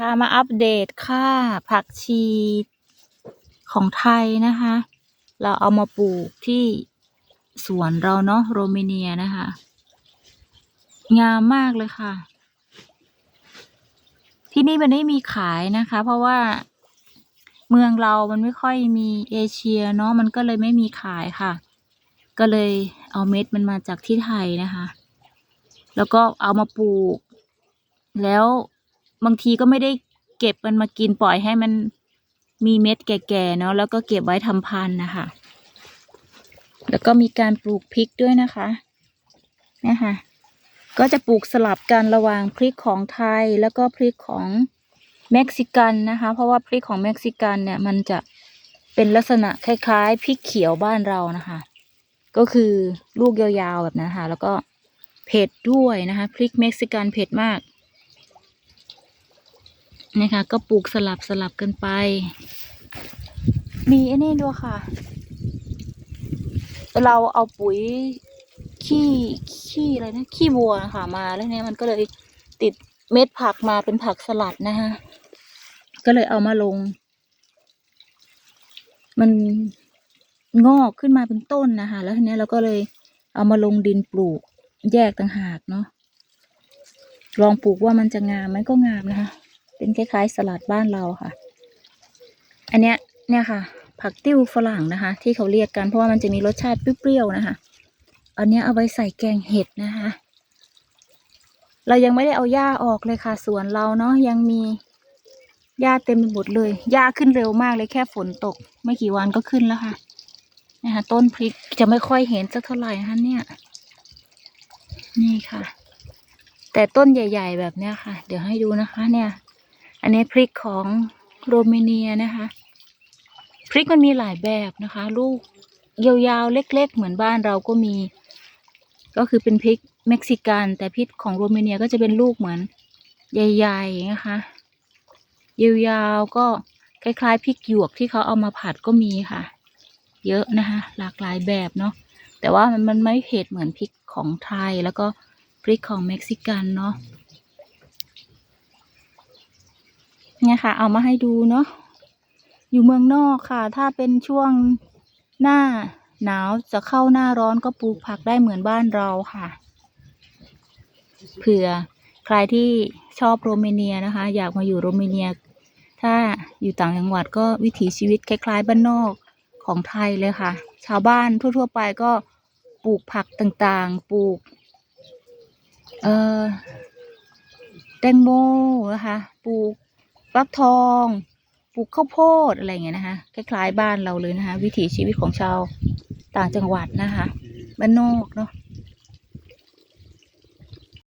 พามาอัปเดตค่าผักชีของไทยนะคะ เราเอามาปลูกที่สวนเราเนาะโรมาเนียนะคะ งามมากเลยค่ะ ที่นี่มันไม่มีขายนะคะ เพราะว่าเมืองเรามันไม่ค่อยมีเอเชียเนาะมันก็เลยไม่มีขายค่ะ ก็เลยเอาเม็ดมันมาจากที่ไทยนะคะ แล้วก็เอามาปลูก แล้ว บางทีก็ไม่ได้เก็บมันมากินปล่อยให้มันมีเม็ดแก่ๆเนาะแล้วก็เก็บไว้ทำพันธุ์นะคะ แล้วก็มีการปลูกพริกด้วยนะคะเนี่ยค่ะก็จะปลูกสลับกันระหว่างพริกของไทยแล้วก็พริกของเม็กซิกันนะคะ เพราะว่าพริกของเม็กซิกันเนี่ยมันจะเป็นลักษณะคล้ายๆพริกเขียวบ้านเรานะคะ ก็คือลูกยาวๆแบบนั้นค่ะแล้วก็เผ็ดด้วยนะคะ พริกเม็กซิกันเผ็ดมาก นะคะ ก็ปลูกสลับสลับกันไป มีไอ้นี่ด้วยค่ะ เราเอาปุ๋ยขี้ขี้อะไรนะขี้วัวนะคะมาแล้วเนี่ยมันก็เลยติดเม็ดผักมาเป็นผักสลัดนะคะก็เลยเอามาลง มันงอกขึ้นมาเป็นต้นนะคะแล้วทีเนี้ยเราก็เลยเอามาลงดินปลูก แยกต่างหากเนาะลองปลูกว่ามันจะงามไหมก็งามนะคะ เป็นคล้ายๆสลัดบ้านเราค่ะ อันเนี้ยเนี่ยค่ะ ผักติ้วฝรั่งนะคะ ที่เขาเรียกกันเพราะว่ามันจะมีรสชาติเปรี้ยวๆนะคะ อันเนี้ยเอาไว้ใส่แกงเห็ดนะคะ เรายังไม่ได้เอาหญ้าออกเลยค่ะสวนเราเนาะยังมีหญ้าเต็มไปหมดเลยหญ้าขึ้นเร็วมากเลยแค่ฝนตก ไม่กี่วันก็ขึ้นแล้วค่ะนะคะต้นพริกจะไม่ค่อยเห็นสักเท่าไหร่นะคะเนี่ย นี่ค่ะ แต่ต้นใหญ่ ๆ แบบเนี้ยค่ะ เดี๋ยวให้ดูนะคะ เนี่ย อันนี้พริกของโรมาเนียนะคะ พริกมันมีหลายแบบนะคะ ลูกยาวๆเล็ก ๆ เหมือนบ้านเราก็มี ก็คือเป็นพริกเม็กซิกัน แต่พริกของโรมาเนียก็จะเป็นลูกเหมือนใหญ่ๆนะคะยาวๆก็คล้ายๆพริกหยวกที่เขาเอามาผัดก็มีค่ะ เยอะนะคะหลากหลายแบบเนาะแต่ว่ามันมันไม่เผ็ดเหมือนพริกของไทยแล้วก็พริกของเม็กซิกันเนาะ เนี่ยค่ะ เอามาให้ดูเนาะอยู่เมืองนอกค่ะ ถ้าเป็นช่วงหน้าหนาวจะเข้าหน้าร้อนก็ปลูกผักได้เหมือนบ้านเราค่ะ เผื่อใครที่ชอบโรมาเนียนะคะ อยากมาอยู่โรมาเนีย ถ้าอยู่ต่างจังหวัดก็วิถีชีวิตคล้ายๆบ้านนอกของไทยเลยค่ะ ชาวบ้านทั่ว ๆ ไปก็ปลูกผักต่างๆ ปลูก เอ่อแตงโมนะคะ ปลูก ฟักทองปลูกข้าวโพดอะไรอย่างเงี้ยนะคะคล้ายๆบ้านเราเลยนะคะ วิถีชีวิตของชาวต่างจังหวัดนะคะบ้านนอกเนาะ